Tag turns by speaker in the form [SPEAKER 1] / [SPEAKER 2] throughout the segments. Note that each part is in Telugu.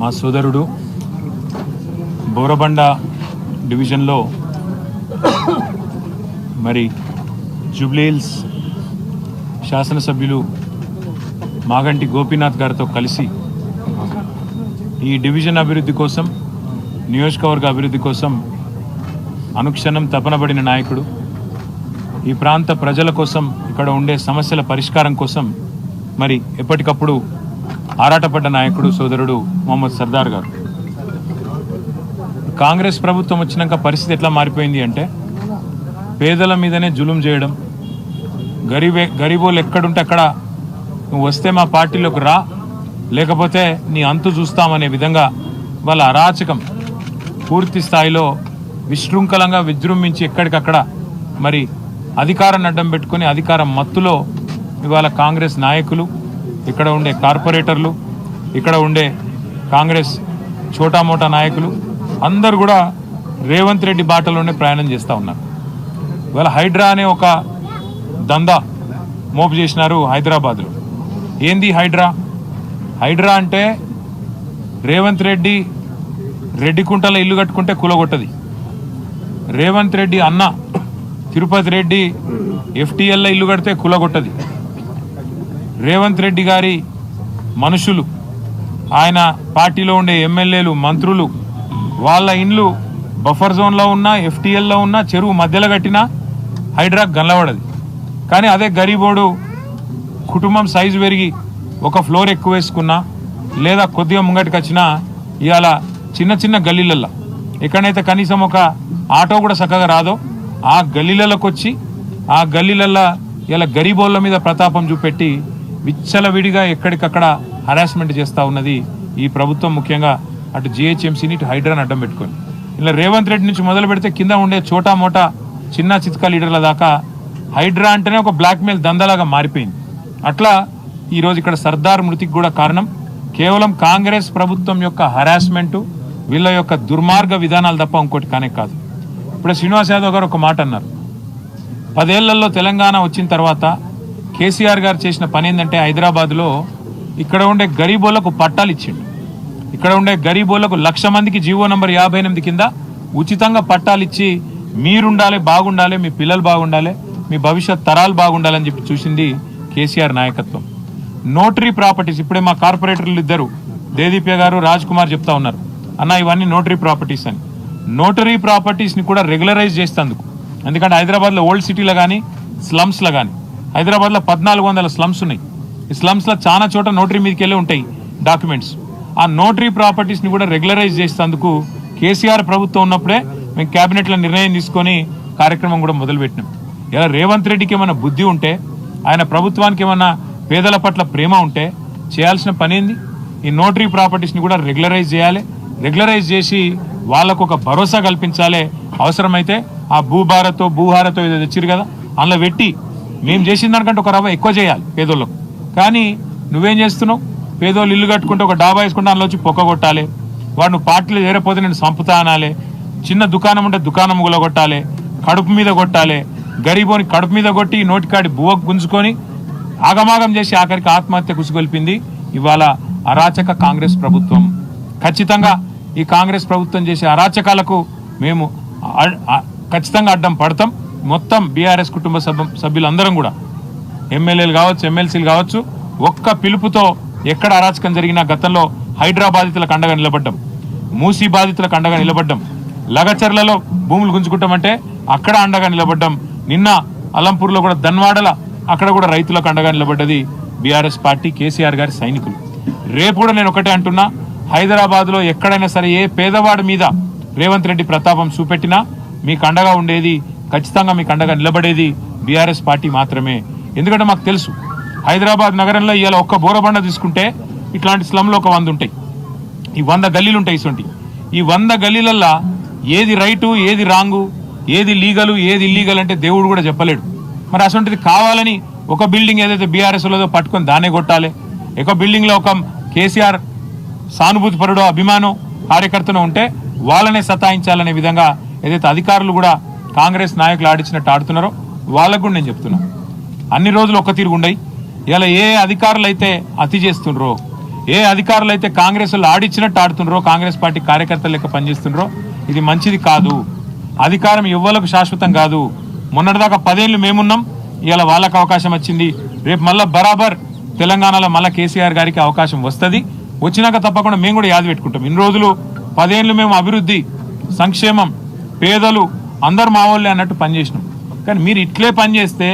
[SPEAKER 1] మా సోదరుడు బోరబండ డివిజన్లో మరి జూబ్లీహిల్స్ శాసనసభ్యులు మాగంటి గోపీనాథ్ గారితో కలిసి ఈ డివిజన్ అభివృద్ధి కోసం నియోజకవర్గ అభివృద్ధి కోసం అనుక్షణం తపనబడిన నాయకుడు. ఈ ప్రాంత ప్రజల కోసం ఇక్కడ ఉండే సమస్యల పరిష్కారం కోసం మరి ఎప్పటికప్పుడు ఆరాటపడ్డ నాయకుడు సోదరుడు మొహమ్మద్ సర్దార్ గారు. కాంగ్రెస్ ప్రభుత్వం వచ్చినాక పరిస్థితి ఎట్లా మారిపోయింది అంటే పేదల మీదనే జులుం చేయడం గరీబే గరీబోలు ఎక్కడుంటే అక్కడ నువ్వు వస్తే మా పార్టీలోకి రా లేకపోతే నీ అంతు చూస్తామనే విధంగా వాళ్ళ అరాచకం పూర్తి స్థాయిలో విశృంఖలంగా విజృంభించి ఎక్కడికక్కడ మరి అధికారాన్ని అడ్డం పెట్టుకొని అధికారం మత్తులో ఇవాళ కాంగ్రెస్ నాయకులు ఇక్కడ ఉండే కార్పొరేటర్లు ఇక్కడ ఉండే కాంగ్రెస్ చోటా మోటా నాయకులు అందరు కూడా రేవంత్ రెడ్డి బాటలోనే ప్రయాణం చేస్తూ ఉన్నారు. ఇవాళ హైడ్రా అనే ఒక దందా మోపు చేసినారు హైదరాబాద్లో. ఏంది హైడ్రా? హైడ్రా అంటే రేవంత్ రెడ్డి రెడ్డి కుంటల ఇల్లు కట్టుకుంటే కులగొట్టది. రేవంత్ రెడ్డి అన్న తిరుపతి రెడ్డి ఎఫ్టీఎల్లో ఇల్లు కడితే కులగొట్టది. రేవంత్ రెడ్డి గారి మనుషులు ఆయన పార్టీలో ఉండే ఎమ్మెల్యేలు మంత్రులు వాళ్ళ ఇండ్లు బఫర్ జోన్లో ఉన్నా ఎఫ్టీఎల్లో ఉన్నా చెరువు మధ్యలో కట్టినా హైడ్రాక్ గనలబడది కానీ అదే గరీబోడు కుటుంబం సైజు పెరిగి ఒక ఫ్లోర్ ఎక్కువ వేసుకున్నా లేదా కొద్దిగా ముంగటికి వచ్చినా ఇవాళ చిన్న చిన్న గల్లీలల్లో. ఎక్కడైతే కనీసం ఒక ఆటో కూడా చక్కగా రాదో ఆ గల్లీలలోకి వచ్చి ఆ గల్లీలల్లో ఇలా గరీబోళ్ళ మీద ప్రతాపం చూపెట్టి విచ్చలవిడిగా ఎక్కడికక్కడ హరాస్మెంట్ చేస్తూ ఉన్నది ఈ ప్రభుత్వం ముఖ్యంగా అటు జిహెచ్ఎంసీని ఇటు హైడ్రాన్ అడ్డం పెట్టుకొని ఇలా రేవంత్ రెడ్డి నుంచి మొదలు పెడితే కింద ఉండే చోటా మోటా చిన్న చిత్కా లీడర్ల దాకా హైడ్రా అంటేనే ఒక బ్లాక్మెయిల్ దందాలాగా మారిపోయింది. అట్లా ఈరోజు ఇక్కడ సర్దార్ మృతికి కూడా కారణం. కేవలం కాంగ్రెస్ ప్రభుత్వం యొక్క హరాస్మెంటు వీళ్ళ యొక్క దుర్మార్గ విధానాలు తప్ప ఇంకోటి కానే కాదు. ఇప్పుడు శ్రీనివాస్ యాదవ్ గారు ఒక మాట అన్నారు. పదేళ్ళలో తెలంగాణ వచ్చిన తర్వాత కేసీఆర్ గారు చేసిన పని ఏంటంటే హైదరాబాద్లో ఇక్కడ ఉండే గరీబోళ్ళకు పట్టాలు ఇచ్చిండు. ఇక్కడ ఉండే గరీబోళ్ళకు లక్ష మందికి జీవో నంబర్ యాభై ఎనిమిది కింద ఉచితంగా పట్టాలు ఇచ్చి మీరుండాలి బాగుండాలి మీ పిల్లలు బాగుండాలి మీ భవిష్యత్ తరాలు బాగుండాలని చెప్పి చూసింది కేసీఆర్ నాయకత్వం. నోటరీ ప్రాపర్టీస్ ఇప్పుడే మా కార్పొరేటర్లు ఇద్దరు దేదీప్య గారు రాజ్ కుమార్ చెప్తా ఉన్నారు. అన్న ఇవన్నీ నోటరీ ప్రాపర్టీస్ అని. నోటరీ ప్రాపర్టీస్ని కూడా రెగ్యులరైజ్ చేస్తేందుకు. ఎందుకంటే హైదరాబాద్లో ఓల్డ్ సిటీలో కానీ స్లమ్స్లో కానీ హైదరాబాద్లో పద్నాలుగు వందల స్లమ్స్ ఉన్నాయి. ఈ స్లమ్స్లో చాలా చోట నోటరీ మీదకి వెళ్ళి ఉంటాయి డాక్యుమెంట్స్ ఆ నోటరీ ప్రాపర్టీస్ని కూడా రెగ్యులరైజ్ చేసేందుకు కేసీఆర్ ప్రభుత్వం ఉన్నప్పుడే మేము క్యాబినెట్లో నిర్ణయం తీసుకొని కార్యక్రమం కూడా మొదలుపెట్టినాం. ఇలా రేవంత్ రెడ్డికి ఏమైనా బుద్ధి ఉంటే ఆయన ప్రభుత్వానికి ఏమైనా పేదల పట్ల ప్రేమ ఉంటే చేయాల్సిన పని ఏంది? ఈ నోటరీ ప్రాపర్టీస్ని కూడా రెగ్యులరైజ్ చేయాలి. రెగ్యులరైజ్ చేసి వాళ్ళకు ఒక భరోసా కల్పించాలి అవసరమైతే ఆ భూభారతో భూహారతో ఏదో తెచ్చిరు కదా అందులో పెట్టి మేము చేసిన దానికంటే ఒక రవ్వ ఎక్కువ చేయాలి పేదోళ్ళకు. కానీ నువ్వేం చేస్తున్నావు? పేదోళ్ళు ఇల్లు కట్టుకుంటే ఒక డాబా వేసుకుంటే అందులో వచ్చి పొక్క కొట్టాలి. వాడు నువ్వు పార్టీలు చేరపోతే నేను సంపుతా అనాలి. చిన్న దుకాణం ఉంటే దుకాణం కొట్టాలి కడుపు మీద కొట్టాలి. గరీబోని కడుపు మీద కొట్టి నోటికాడి బువ్వకు గుంజుకొని ఆగమాగం చేసి ఆఖరికి ఆత్మహత్య కుసిగొల్పింది ఇవాళ అరాచక కాంగ్రెస్ ప్రభుత్వం. ఖచ్చితంగా ఈ కాంగ్రెస్ ప్రభుత్వం చేసే అరాచకాలకు మేము ఖచ్చితంగా అడ్డం పడతాం. మొత్తం బీఆర్ఎస్ కుటుంబ సభ్య సభ్యులందరం కూడా. ఎమ్మెల్యేలు కావచ్చు ఎమ్మెల్సీలు కావచ్చు ఒక్క పిలుపుతో ఎక్కడ అరాచకం జరిగినా గతంలో హైడ్రా బాధితులకు అండగా నిలబడ్డం. మూసీ బాధితులకు అండగా నిలబడ్డం. లగచర్లలో భూములు గుంజుకుంటామంటే అక్కడ అండగా నిలబడ్డం. నిన్న అలంపూర్లో కూడా ధన్వాడల అక్కడ కూడా రైతులకు అండగా నిలబడ్డది బీఆర్ఎస్ పార్టీ కేసీఆర్ గారి సైనికులు. రేపు కూడా నేను ఒకటే అంటున్నా హైదరాబాద్లో ఎక్కడైనా సరే ఏ పేదవాడి మీద రేవంత్ రెడ్డి ప్రతాపం చూపెట్టినా మీకు అండగా ఉండేది ఖచ్చితంగా మీకు అండగా నిలబడేది బీఆర్ఎస్ పార్టీ మాత్రమే. ఎందుకంటే మాకు తెలుసు హైదరాబాద్ నగరంలో ఇవాళ ఒక్క బోరబండ తీసుకుంటే ఇట్లాంటి స్లమ్లో ఒక వంద ఉంటాయి. ఈ వంద గల్లీలు ఉంటాయి ఇటువంటి. ఈ వంద గల్లీలల్లా ఏది రైటు ఏది రాంగు ఏది లీగలు ఏది ఇల్లీగల్ అంటే దేవుడు కూడా చెప్పలేడు. మరి అటువంటిది కావాలని ఒక బిల్డింగ్ ఏదైతే బీఆర్ఎస్లో పట్టుకొని దాన్నే కొట్టాలి. ఒక బిల్డింగ్లో ఒక కేసీఆర్ సానుభూతి పరుడో అభిమానం కార్యకర్తను ఉంటే వాళ్ళనే సతాయించాలనే విధంగా ఏదైతే అధికారులు కూడా కాంగ్రెస్ నాయకులు ఆడించినట్టు ఆడుతున్నారో వాళ్ళకు కూడా నేను చెప్తున్నా. అన్ని రోజులు ఒక్క తీరు ఉండయి ఇలా ఏ అధికారులు అయితే అతి చేస్తుండ్రో ఏ అధికారులు అయితే కాంగ్రెస్ వాళ్ళు ఆడిచ్చినట్టు ఆడుతుండ్రో కాంగ్రెస్ పార్టీ కార్యకర్తలు లెక్క పనిచేస్తుండ్రో ఇది మంచిది కాదు. అధికారం ఎవ్వలకు శాశ్వతం కాదు. మొన్నటిదాకా పదేళ్ళు మేమున్నాం ఇవాళ వాళ్ళకు అవకాశం వచ్చింది. రేపు మళ్ళీ బరాబర్ తెలంగాణలో మళ్ళీ కేసీఆర్ గారికి అవకాశం వస్తుంది. వచ్చినాక తప్పకుండా మేము కూడా యాద పెట్టుకుంటాం. ఇన్ని రోజులు పదేళ్ళు మేము అభివృద్ధి సంక్షేమం పేదలు అందరు మా వాళ్ళే అన్నట్టు పనిచేసినాం కానీ మీరు ఇట్లే పనిచేస్తే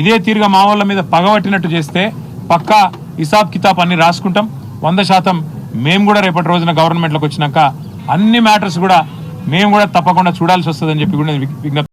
[SPEAKER 1] ఇదే తీరుగా మా వాళ్ళ మీద పగబట్టినట్టు చేస్తే పక్కా హిసాబ్ కితాబ్ అన్ని రాసుకుంటాం. వంద శాతం మేము కూడా రేపటి రోజున గవర్నమెంట్లోకి వచ్చినాక అన్ని మ్యాటర్స్ కూడా మేము కూడా తప్పకుండా చూడాల్సి వస్తుందని చెప్పి కూడా విజ్ఞప్తి